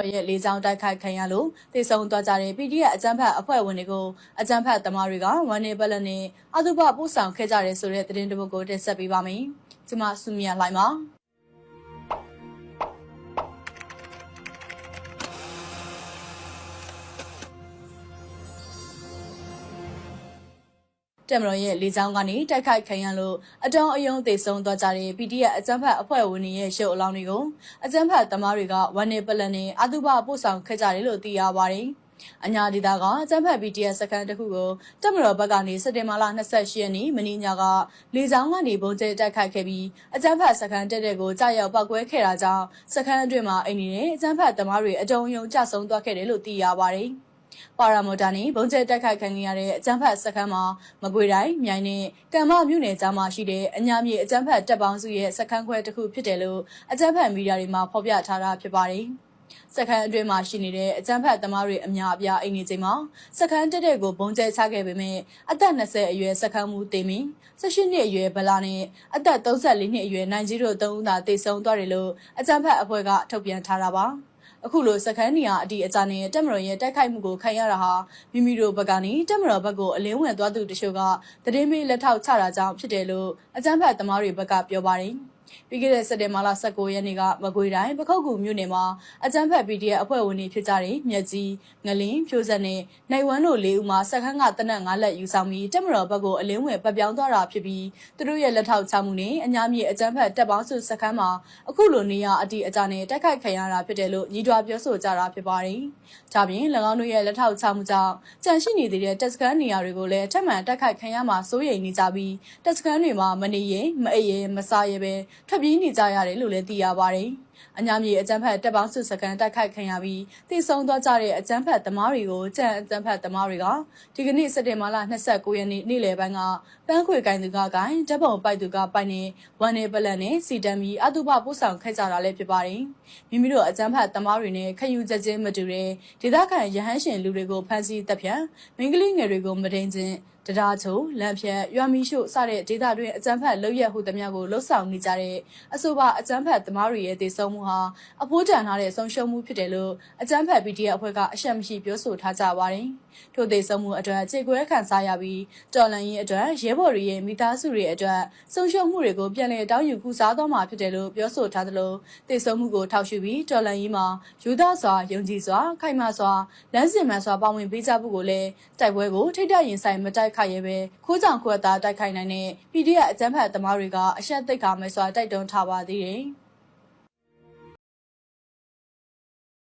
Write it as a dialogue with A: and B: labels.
A: တော်ရဲ့လေကြောင်းတိုက်ခိုက်ခံရလို့တေဆုံသွားကြတဲ့ PDF အကြမ်းဖက်အဖွဲ့ဝင်တွေကိုအကြမ်းဖက်သမားတွေကဝန်နေပလက်နဲ့အတုပပို့ဆောင်ခဲ့ကြတယ်ဆိုတဲ့သတင်းတစ်ပုဒ်ကိုတင်ဆက်ပေးပါမယ်။ကျွန်မစုမြတ်လှိုင်ပါ။ တက်မတော်ရဲ့လေကြောင်းကနေတိုက်ခိုက်ခံရလို့အတောင်အယုံသေဆုံးသွားကြတဲ့ PDF အကြမ်းဖက်အဖွဲ့ဝင်တွေရဲ့ရှုပ်အလောင်းတွေကိုအကြမ်းဖက်သမားတွေကဝန်နေပလက်နဲ့အတုပပို့ဆောင်ခဲ့ကြတယ်လို့သိရပါတယ်။အညာဒေတာကအကြမ်းဖက် BTS စကန်တစ်ခုကိုတက်မတော်ဘက်ကနေစက်တင်ဘာလ28ရက်နေ့မနေ့ညကလေကြောင်းကနေပုံကျဲတိုက်ခိုက်ခဲ့ပြီးအကြမ်းဖက်စကန်တက်တဲ့ကိုကြာရောက်ပောက်ကွဲခဲ့တာကြောင့်စကန်အတွင်းမှာအိမ်နေတဲ့အကြမ်းဖက်သမားတွေအတုံးယုံကြဆုံးသွားခဲ့တယ်လို့သိရပါတယ်။ ပါရာမိုတာနဲ့ဘုံကျဲတိုက်ခိုက်ခံရတဲ့အကြမ်းဖက်စခန်းမှာမကွေတိုင်းမြိုင်နဲ့ကံမမြို့နယ်ကြားမှာရှိတဲ့အညာမြေအကြမ်းဖက်တပ်ပေါင်းစုရဲ့စခန်းခွဲတစ်ခုဖြစ်တယ်လို့အကြမ်းဖက်မီဒီယာတွေမှာဖော်ပြထားတာဖြစ်ပါတယ်။စခန်းအတွင်းမှာရှိနေတဲ့အကြမ်းဖက်သမားတွေအများအပြားအိမ်နေချိန်မှာစခန်းတက်တဲ့ကိုဘုံကျဲချခဲ့ပေမဲ့အသက်20အရွယ်စခန်းမူတင်မီ18နှစ်အရွယ်ဗလာနဲ့အသက်34နှစ်အရွယ်နိုင်ကြီးတို့သုံးဦးသာတေဆုံးသွားတယ်လို့အကြမ်းဖက်အဖွဲ့ကထုတ်ပြန်ထားတာပါ။ အခုလိုစခန်းနေရအတီအကြနဲ့တက်မတော်ရဲ့တိုက်ခိုက်မှုကိုခံရတာဟာမိမိတို့ဘက်ကနေတက်မတော်ဘက်ကိုအလင်းဝင်သွားသူတချို့ကသတင်းမေးလက်ထောက်ချတာကြောင့်ဖြစ်တယ်လို့အကြမ်းဖက်သမားတွေဘက်ကပြောပါတယ် ပြီးခဲ့တဲ့စက်တင်ဘာလ19ရက်နေ့ကမကွေးတိုင်းပခုတ်ကူမြို့နယ်မှာအကြမ်းဖက် PDF အဖွဲ့ဝင်တွေဖြစ်ကြတဲ့မြက်ကြီးငလင်းဖြိုးဆက်နဲ့နိုင်ဝမ်းတို့လေးဦးမှာစက်ခန်းကတနက်၅လက်ယူဆောင်ပြီးတက်မတော်ဘက်ကိုအလင်းဝင်ပတ်ပြောင်းသွားတာဖြစ်ပြီးသူတို့ရဲ့လက်ထောက်ချမှုနဲ့အညာမြေအကြမ်းဖက်တပ်ပေါင်းစုစက်ခန်းမှာအခုလိုနေရအတီအကြနဲ့တိုက်ခိုက်ခံရတာဖြစ်တယ်လို့ညီတွာပြောဆိုကြတာဖြစ်ပါတယ်။ဒါပြင်၎င်းတို့ရဲ့လက်ထောက်ချမှုကြောင့်ကြန့်ရှိနေသေးတဲ့တက်စကန်နေရာတွေကိုလည်းထပ်မံတိုက်ခိုက်ခံရမှာစိုးရိမ်နေကြပြီးတက်စကန်တွေမှာမနေရင်မအိပ်ရင်မစားရပဲထွက်ပြေးနေကြရတယ်လို့လည်းသိရပါတယ်။ အညာမြေအကြမ်းဖက်တပ်ပေါင်းစုစကန်တိုက်ခိုက်ခံရပြီးတည်ဆုံသွားကြတဲ့အကြမ်းဖက်သမားတွေကိုကြံအကြမ်းဖက်သမားတွေကဒီကနေ့စက်တင်ဘာလ29ရက်နေ့နေ့လယ်ပိုင်းကပန်းခွေကိုင်သူကကိုင်ဓာတ်ပုံပိုက်သူကပိုက်နေဝန်နေပလက်နဲ့စီတံမီအတုပပို့ဆောင်ခဲ့ကြတာလည်းဖြစ်ပါတယ်။မိမိတို့အကြမ်းဖက်သမားတွေနဲ့ခယူချက်ချင်းမတူတဲ့ဒေသခံရဟန်းရှင်လူတွေကိုဖမ်းဆီးတပ်ဖြတ်မိန်းကလေးငယ်တွေကိုမတိန်ချင်းတရားချုံလမ်းဖြတ်ရွာမီရှို့စတဲ့ဒေသတွင်အကြမ်းဖက်လုပ်ရက်ဟုသမျှကိုလှုပ်ဆောင်နေကြတဲ့အဆိုပါအကြမ်းဖက်သမားတွေရဲ့တည်ဆုံမှုဟာအဖိုးတန်ထားတဲ့ဆုံးရှုံးမှုဖြစ်တယ်လို့အကြမ်းဖက် PDF အဖွဲ့ကအရှက်မရှိပြောဆိုထားကြပါတယ်။ထို့တည်ဆုံမှုအတွက်ခြေကွဲခံစားရပြီးတော်လန်ရေးအတွက်ရဲဘော်တွေရဲ့မိသားစုတွေအတွက်ဆုံးရှုံးမှုတွေကိုပြန်လည်တောင်းယူကုစားသွားမှာဖြစ်တယ်လို့ပြောဆိုထားသလိုတည်ဆုံမှုကိုထောက်ရှုပြီးတော်လန်ရေးမှာယူသားစွာယုံကြည်စွာခိုင်မာစွာလမ်းစဉ်မှန်စွာပါဝင်ပေးကြဖို့ကိုလည်းတိုက်ပွဲကိုထိတ်တန့်ရင်ဆိုင်မတိုက်ခိုက်ရဲပဲခိုးကြောင်ခွက်သားတိုက်ခိုက်နိုင်တဲ့ PDF အကြမ်းဖက်သမားတွေကအရှက်သိက္ခာမဲ့စွာတိုက်တွန်းထားပါသေးတယ်။